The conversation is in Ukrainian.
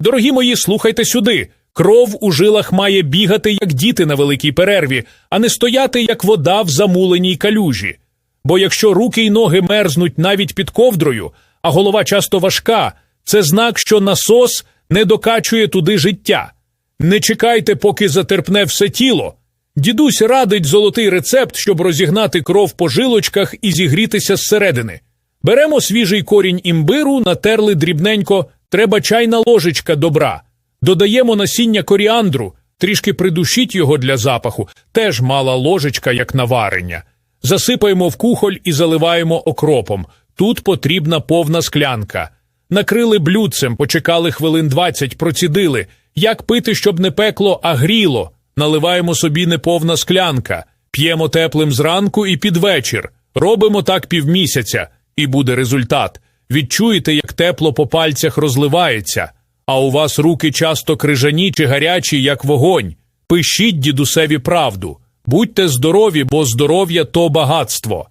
Дорогі мої, слухайте сюди. Кров у жилах має бігати, як діти на великій перерві, а не стояти, як вода в замуленій калюжі. Бо якщо руки й ноги мерзнуть навіть під ковдрою, а голова часто важка, це знак, що насос не докачує туди життя. Не чекайте, поки затерпне все тіло. Дідусь радить золотий рецепт, щоб розігнати кров по жилочках і зігрітися зсередини. Беремо свіжий корінь імбиру, натерли дрібненько, треба чайна ложечка добра. Додаємо насіння коріандру, трішки придушіть його для запаху, теж мала ложечка, як на варення. Засипаємо в кухоль і заливаємо окропом. Тут потрібна повна склянка. Накрили блюдцем, почекали хвилин 20, процідили. Як пити, щоб не пекло, а гріло? Наливаємо собі неповна склянка, п'ємо теплим зранку і під вечір. Робимо так півмісяця, і буде результат. Відчуєте, як тепло по пальцях розливається, а у вас руки часто крижані чи гарячі, як вогонь. Пишіть дідусеві правду. Будьте здорові, бо здоров'я то багатство.